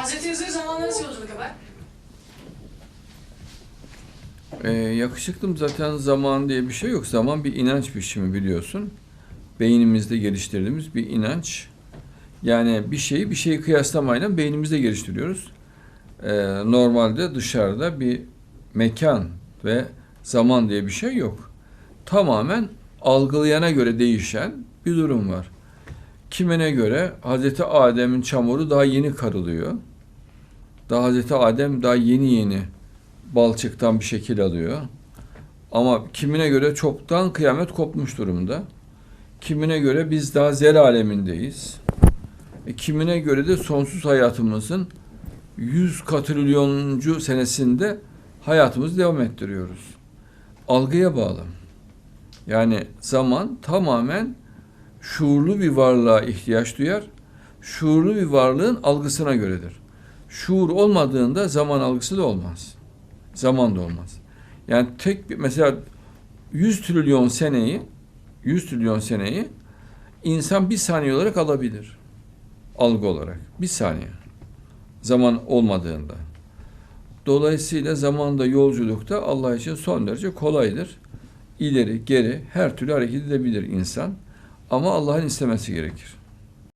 Hazreti Hızır zamanında nasıl yolculuk yapar? Ee, yakışıklım zaten zaman diye bir şey yok. Zaman bir inanç biçimi biliyorsun. Beynimizde geliştirdiğimiz bir inanç. Yani bir şeyi bir şeyi kıyaslamayla beynimizde geliştiriyoruz. Ee, normalde dışarıda bir mekan ve zaman diye bir şey yok. Tamamen algılayana göre değişen bir durum var. Kimine göre Hazreti Adem'in çamuru daha yeni karılıyor. Daha Hazreti Adem daha yeni yeni balçıktan bir şekil alıyor. Ama kimine göre çoktan kıyamet kopmuş durumda. Kimine göre biz daha zer alemindeyiz. E, kimine göre de sonsuz hayatımızın 100 katrilyoncu senesinde hayatımızı devam ettiriyoruz. Algıya bağlı. Yani zaman tamamen şuurlu bir varlığa ihtiyaç duyar. Şuurlu bir varlığın algısına göredir. Şuur olmadığında zaman algısı da olmaz. Zaman da olmaz. Yani tek bir mesela 100 trilyon seneyi 100 trilyon seneyi insan bir saniye olarak alabilir. Algı olarak. Bir saniye. Zaman olmadığında. Dolayısıyla zamanda yolculukta Allah için son derece kolaydır. İleri, geri her türlü hareket edebilir insan. Ama Allah'ın istemesi gerekir.